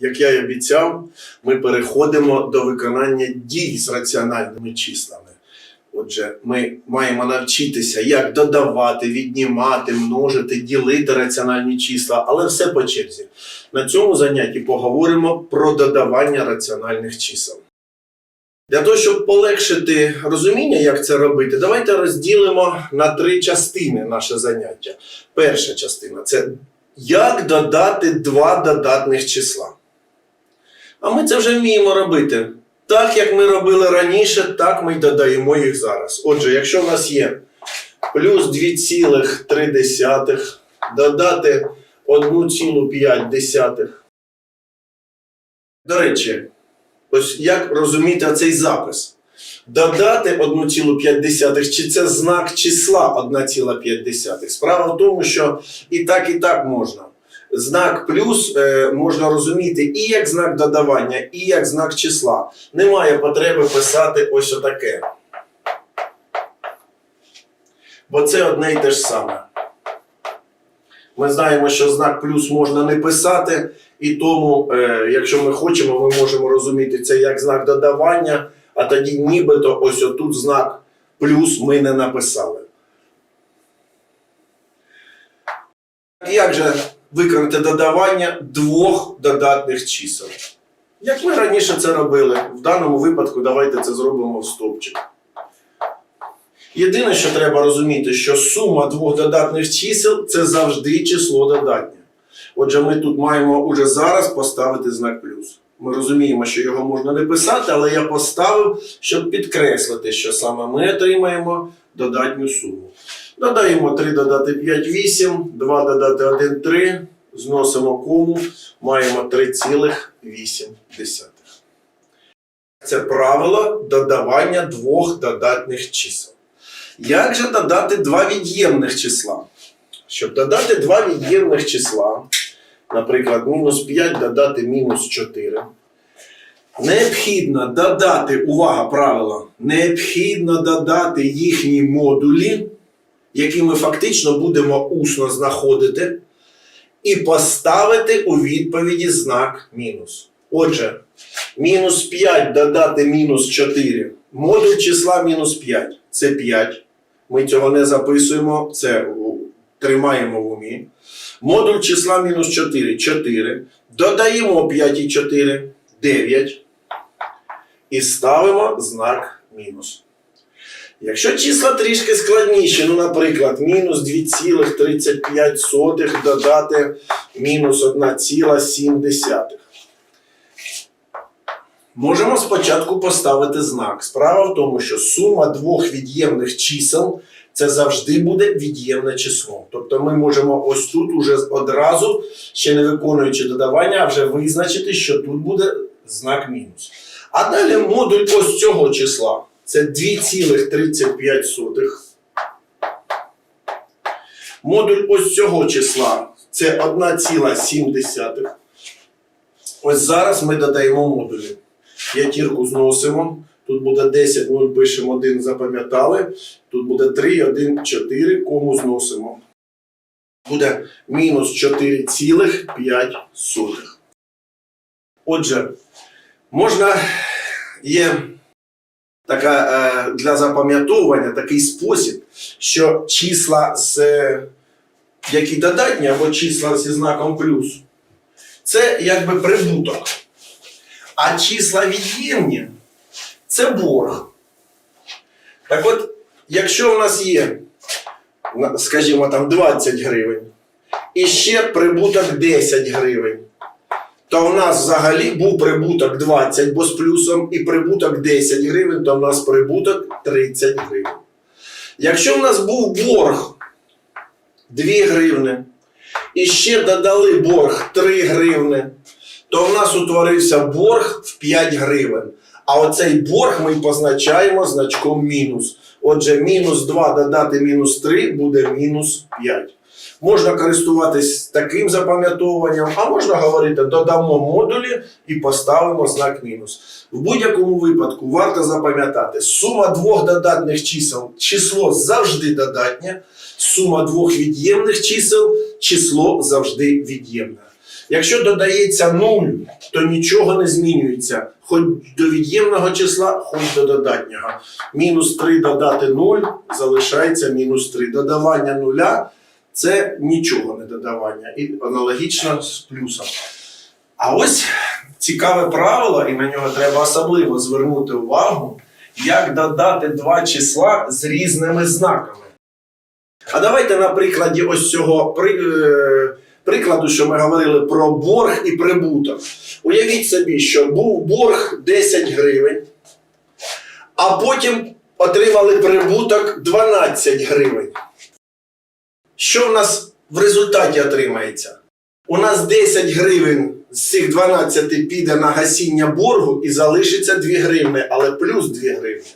як я й обіцяв, ми переходимо до виконання дій з раціональними числами. Отже, ми маємо навчитися, як додавати, віднімати, множити, ділити раціональні числа, але все по черзі. На цьому занятті поговоримо про додавання раціональних чисел. Для того, щоб полегшити розуміння, як це робити, давайте розділимо на три частини наше заняття. Перша частина це як додати два додатних числа. А ми це вже вміємо робити. Так, як ми робили раніше, так ми й додаємо їх зараз. Отже, якщо в нас є плюс 2,3 додати 1,5. До речі, ось як розуміти цей запис? Додати 1,5 чи це знак числа 1,5. Справа в тому, що і так, і так можна. Знак плюс е, можна розуміти і як знак додавання, і як знак числа. Немає потреби писати ось отаке. Бо це одне й те ж саме. Ми знаємо, що знак плюс можна не писати, і тому, е, якщо ми хочемо, ми можемо розуміти це як знак додавання, а тоді нібито ось отут знак плюс ми не написали. Як же виконати додавання двох додатних чисел? Як ми раніше це робили, в даному випадку давайте це зробимо в стовпчик. Єдине, що треба розуміти, що сума двох додатних чисел це завжди число додатнє. Отже, ми тут маємо уже зараз поставити знак плюс. Ми розуміємо, що його можна не писати, але я поставив, щоб підкреслити, що саме ми отримаємо додатню суму. Додаємо 3 додати 5 8, 2 додати 1 3, зносимо кому, маємо 3,8. Це правило додавання двох додатних чисел. Як же додати два від'ємних числа? Щоб додати два від'ємних числа, наприклад, мінус 5 додати мінус 4, необхідно додати, увага, правило, необхідно додати їхні модулі, які ми фактично будемо усно знаходити, і поставити у відповіді знак мінус. Отже, мінус 5 додати мінус 4. Модуль числа мінус 5 це 5. Ми цього не записуємо, це тримаємо в умі. Модуль числа мінус 4 4. Додаємо 5 і 4 9. І ставимо знак мінус. Якщо числа трішки складніші, ну, наприклад, мінус 2,35 додати мінус 1,7. Можемо спочатку поставити знак. Справа в тому, що сума двох від'ємних чисел це завжди буде від'ємне число. Тобто ми можемо ось тут уже одразу, ще не виконуючи додавання, вже визначити, що тут буде знак мінус. А далі модуль ось цього числа це 2,35. Модуль ось цього числа це 1,7. Ось зараз ми додаємо модулі. П'ятірку зносимо. Тут буде 10, 0, пишемо 1, запам'ятали. Тут буде 3, 1, 4, кому зносимо. Буде мінус 4,5. Отже, можна є така е, для запам'ятовування такий спосіб, що числа, з, е, які додатні, або числа зі знаком плюс, це якби прибуток. А числа від'ємні це борг. Так от, якщо в нас є, скажімо, там 20 гривень, і ще прибуток 10 гривень, то в нас взагалі був прибуток 20, бо з плюсом, і прибуток 10 гривень, то в нас прибуток 30 гривень. Якщо в нас був борг 2 гривни, і ще додали борг 3 гривни, то в нас утворився борг в 5 гривень. А оцей борг ми позначаємо значком мінус. Отже, мінус 2 додати мінус 3 буде мінус 5. Можна користуватись таким запам'ятовуванням, а можна говорити, додамо модулі і поставимо знак мінус. В будь-якому випадку варто запам'ятати, сума двох додатних чисел число завжди додатнє, сума двох від'ємних чисел число завжди від'ємне. Якщо додається 0, то нічого не змінюється. Хоч до від'ємного числа, хоч до додатнього. Мінус 3 додати 0 залишається мінус 3. Додавання нуля це нічого не додавання. І аналогічно з плюсом. А ось цікаве правило, і на нього треба особливо звернути увагу, як додати два числа з різними знаками. А давайте на прикладі ось цього при, е, прикладу, що ми говорили про борг і прибуток. Уявіть собі, що був борг 10 гривень, а потім отримали прибуток 12 гривень. Що в нас в результаті отримається? У нас 10 гривень з цих 12 піде на гасіння боргу і залишиться 2 гривни, але плюс 2 гривні.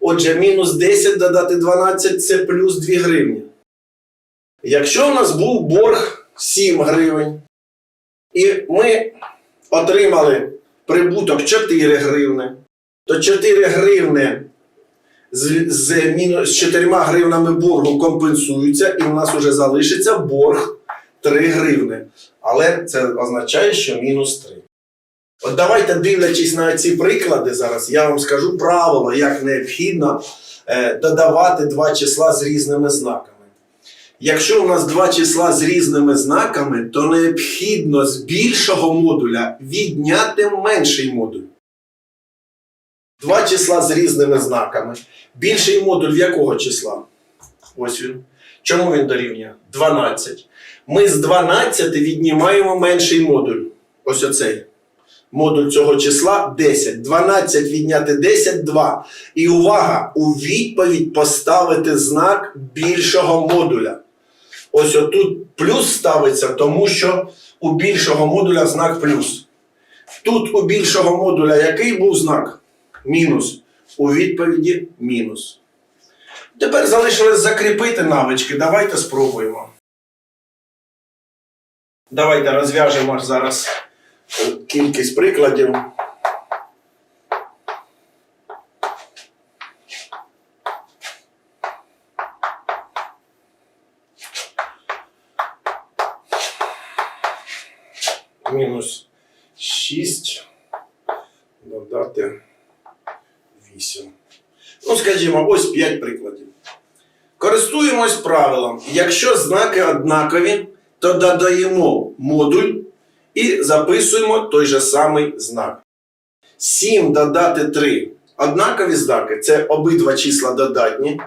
Отже, мінус 10 додати 12 це плюс 2 гривні. Якщо у нас був борг 7 гривень, і ми отримали прибуток 4 гривни, то 4 гривни з, з, з 4 гривнами боргу компенсуються, і у нас вже залишиться борг 3 гривни. Але це означає, що мінус 3. От давайте, дивлячись на ці приклади зараз, я вам скажу правило, як необхідно е, додавати два числа з різними знаками. Якщо у нас два числа з різними знаками, то необхідно з більшого модуля відняти менший модуль. Два числа з різними знаками. Більший модуль в якого числа? Ось він. Чому він дорівнює? 12. Ми з 12 віднімаємо менший модуль. Ось оцей. Модуль цього числа 10. 12 відняти 10 2. І увага! У відповідь поставити знак більшого модуля. Ось отут плюс ставиться, тому що у більшого модуля знак плюс. Тут у більшого модуля який був знак? Мінус. У відповіді мінус. Тепер залишилось закріпити навички. Давайте спробуємо. Давайте розв'яжемо зараз е, кількість прикладів. Мінус 6 додати 8. Ну, скажімо, ось 5 прикладів. Користуємось правилом. Якщо знаки однакові, то додаємо модуль і записуємо той же самий знак. 7 додати 3. Однакові знаки це обидва числа додатні.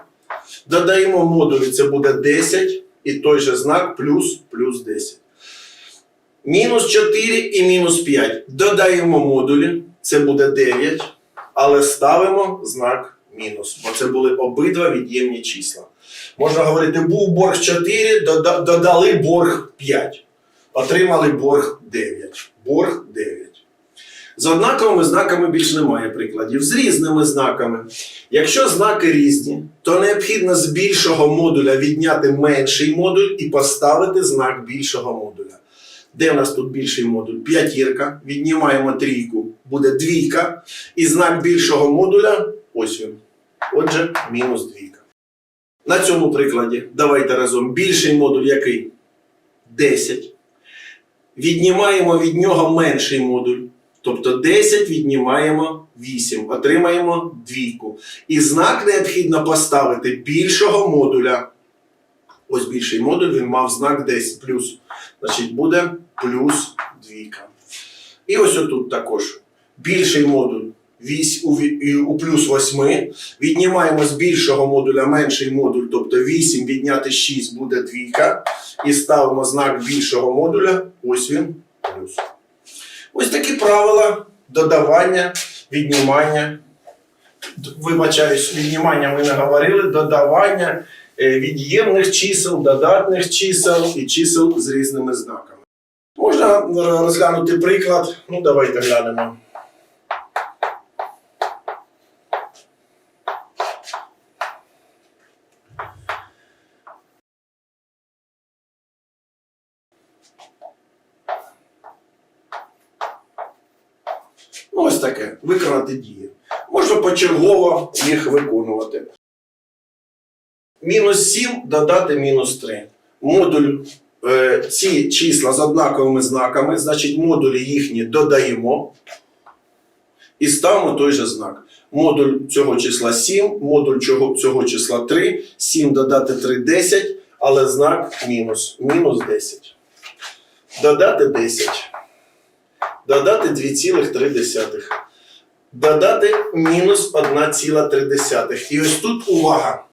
Додаємо модулі, це буде 10, і той же знак плюс плюс 10. Мінус 4 і мінус 5. Додаємо модулі, це буде 9, але ставимо знак мінус, бо це були обидва від'ємні числа. Можна говорити, був борг 4, додали борг 5. Отримали борг 9. Борг 9. З однаковими знаками більш немає прикладів. З різними знаками. Якщо знаки різні, то необхідно з більшого модуля відняти менший модуль і поставити знак більшого модуля. Де в нас тут більший модуль? П'ятірка. Віднімаємо трійку, буде двійка. І знак більшого модуля ось він. Отже, мінус двійка. На цьому прикладі давайте разом більший модуль який? 10. Віднімаємо від нього менший модуль. Тобто 10 віднімаємо 8, отримаємо двійку. І знак необхідно поставити більшого модуля. Ось більший модуль, він мав знак 10 плюс. Значить, буде плюс двійка. І ось отут також. Більший модуль у, плюс 8. Віднімаємо з більшого модуля менший модуль, тобто 8 відняти 6 буде двійка. І ставимо знак більшого модуля. Ось він плюс. Ось такі правила додавання, віднімання. Вибачаюсь, віднімання ми не говорили, додавання е, від'ємних чисел, додатних чисел і чисел з різними знаками. Можна розглянути приклад. Ну, давайте глянемо. Ось таке. Виконати дії. Можна почергово їх виконувати. Мінус 7 додати мінус 3. Модуль ці числа з однаковими знаками, значить модулі їхні додаємо і ставимо той же знак. Модуль цього числа 7, модуль цього, цього числа 3, 7 додати 3 10, але знак мінус. Мінус 10. Додати 10. Додати 2,3. Додати мінус 1,3. І ось тут увага.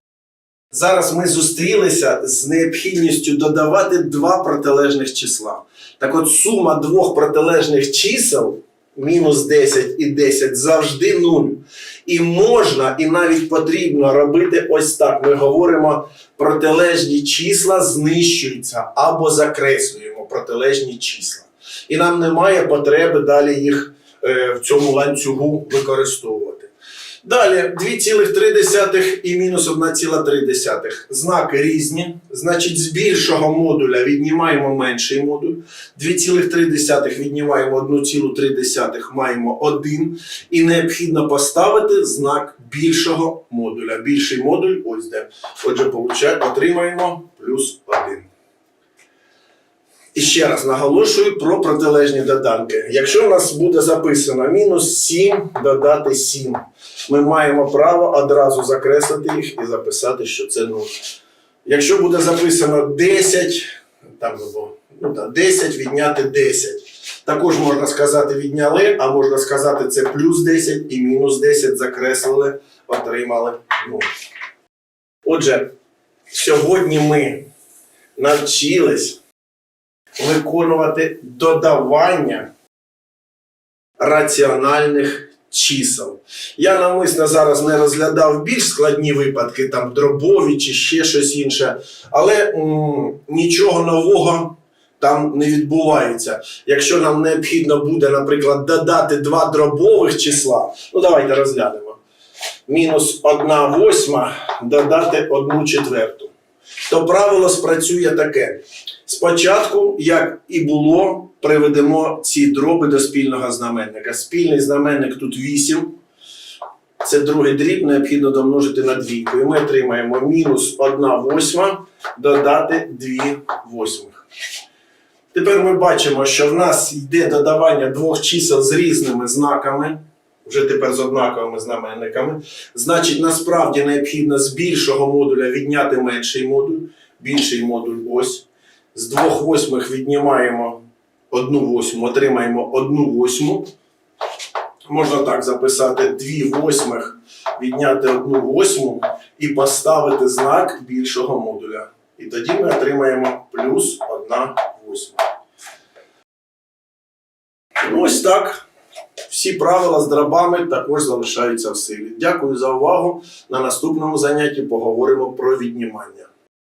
Зараз ми зустрілися з необхідністю додавати два протилежних числа. Так от сума двох протилежних чисел мінус 10 і 10 завжди 0. І можна, і навіть потрібно робити ось так. Ми говоримо, протилежні числа знищуються або закреслюємо протилежні числа. І нам немає потреби далі їх е, в цьому ланцюгу використовувати. Далі 2,3 і мінус 1,3. Знаки різні. Значить, з більшого модуля віднімаємо менший модуль. 2,3 віднімаємо 1,3, маємо 1. І необхідно поставити знак більшого модуля. Більший модуль ось де. Отже, отримаємо плюс 1. І ще раз наголошую про протилежні доданки. Якщо в нас буде записано мінус 7 додати 7, ми маємо право одразу закреслити їх і записати, що це 0. Якщо буде записано 10, там було, ну, так, 10 відняти 10. Також можна сказати відняли, а можна сказати це плюс 10 і мінус 10 закреслили, отримали 0. Отже, сьогодні ми навчились виконувати додавання раціональних чисел. Я навмисно зараз не розглядав більш складні випадки, там дробові чи ще щось інше, але м, нічого нового там не відбувається. Якщо нам необхідно буде, наприклад, додати два дробових числа, ну давайте розглянемо. Мінус 1 восьма додати 1 четверту. То правило спрацює таке. Спочатку, як і було, приведемо ці дроби до спільного знаменника. Спільний знаменник тут 8. Це другий дріб, необхідно домножити на двійку. І ми отримаємо мінус 1 восьма додати 2 восьмих. Тепер ми бачимо, що в нас йде додавання двох чисел з різними знаками, вже тепер з однаковими знаменниками. Значить, насправді необхідно з більшого модуля відняти менший модуль. Більший модуль ось. З двох восьмих віднімаємо одну восьму, отримаємо одну восьму. Можна так записати дві восьмих, відняти одну восьму і поставити знак більшого модуля. І тоді ми отримаємо плюс одна восьма. Ну, ось так. Всі правила з дробами також залишаються в силі. Дякую за увагу. На наступному занятті поговоримо про віднімання.